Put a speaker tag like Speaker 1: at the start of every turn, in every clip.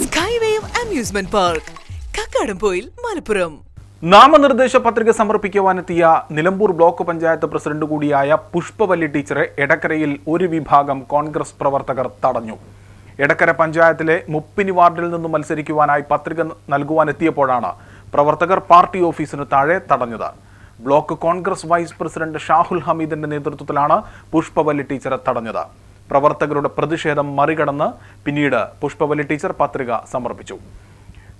Speaker 1: Skywave amusement park Kakkadampoyil Malappuram.
Speaker 2: നാമനിർദ്ദേശ പത്രിക സമർപ്പിക്കുവാനെത്തിയ നിലമ്പൂർ ബ്ലോക്ക് പഞ്ചായത്ത് പ്രസിഡന്റ് കൂടിയായ പുഷ്പവല്ലി ടീച്ചറെ എടക്കരയിൽ ഒരു വിഭാഗം കോൺഗ്രസ് പ്രവർത്തകർ തടഞ്ഞു. എടക്കര പഞ്ചായത്തിലെ മുപ്പിനി വാർഡിൽ നിന്നും മത്സരിക്കുവാനായി പത്രിക നൽകുവാനെത്തിയപ്പോഴാണ് പ്രവർത്തകർ പാർട്ടി ഓഫീസിന് താഴെ തടഞ്ഞത്. Block Congress vice president Shahul ഹമീദിന്റെ നേതൃത്വത്തിലാണ് പുഷ്പവല്ലി ടീച്ചറെ തടഞ്ഞത്. പ്രവർത്തകരുടെ പ്രതിഷേധം മറികടന്ന് പിന്നീട് പുഷ്പവലി ടീച്ചർ പത്രിക സമർപ്പിച്ചു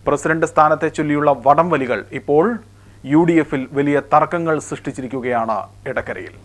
Speaker 2: പ്രസിഡന്റ് സ്ഥാനത്തെ ചൊല്ലിയുള്ള വടംവലികൾ ഇപ്പോൾ യു ഡി എഫിൽ വലിയ തർക്കങ്ങൾ സൃഷ്ടിച്ചിരിക്കുകയാണ് എടക്കരയിൽ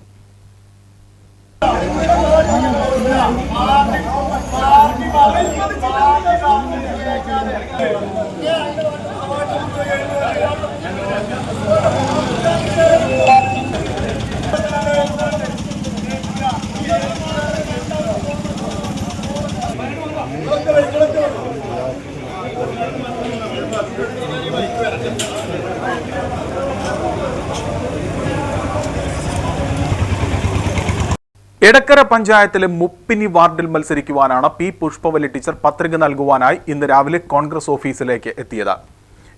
Speaker 2: എടക്കര പഞ്ചായത്തിലെ മുപ്പിനി വാർഡിൽ മത്സരിക്കുവാനാണ് പി പുഷ്പവല്ലി ടീച്ചർ പത്രിക നൽകുവാനായി ഇന്ന് രാവിലെ കോൺഗ്രസ് ഓഫീസിലേക്ക് എത്തിയത്.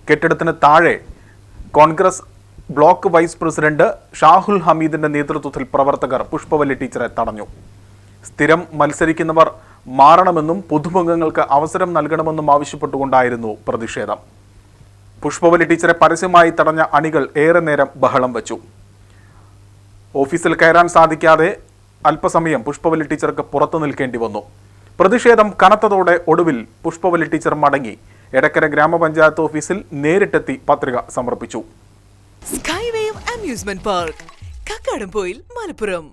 Speaker 2: കെട്ടിടത്തിന് താഴെ Congress block vice president Shahul ഹമീദിന്റെ നേതൃത്വത്തിൽ പ്രവർത്തകർ പുഷ്പവല്ലി ടീച്ചറെ തടഞ്ഞു. സ്ഥിരം മത്സരിക്കുന്നവർ മാറണമെന്നും പുതുമുഖങ്ങൾക്ക് അവസരം നൽകണമെന്നും ആവശ്യപ്പെട്ടുകൊണ്ടായിരുന്നു പ്രതിഷേധം. പുഷ്പവലി ടീച്ചറെ പരസ്യമായി തടഞ്ഞ അണികൾ ഏറെ നേരം ബഹളം വച്ചു. ഓഫീസിൽ കയറാൻ സാധിക്കാതെ അല്പസമയം പുഷ്പവലി ടീച്ചർക്ക് പുറത്തു നിൽക്കേണ്ടി വന്നു. പ്രതിഷേധം കനത്തതോടെ ഒടുവിൽ പുഷ്പവലി ടീച്ചർ മടങ്ങി. എടക്കര ഗ്രാമപഞ്ചായത്ത് ഓഫീസിൽ നേരിട്ടെത്തി പത്രിക സമർപ്പിച്ചു.
Speaker 1: Skywave amusement park Kakkadampoyil Malappuram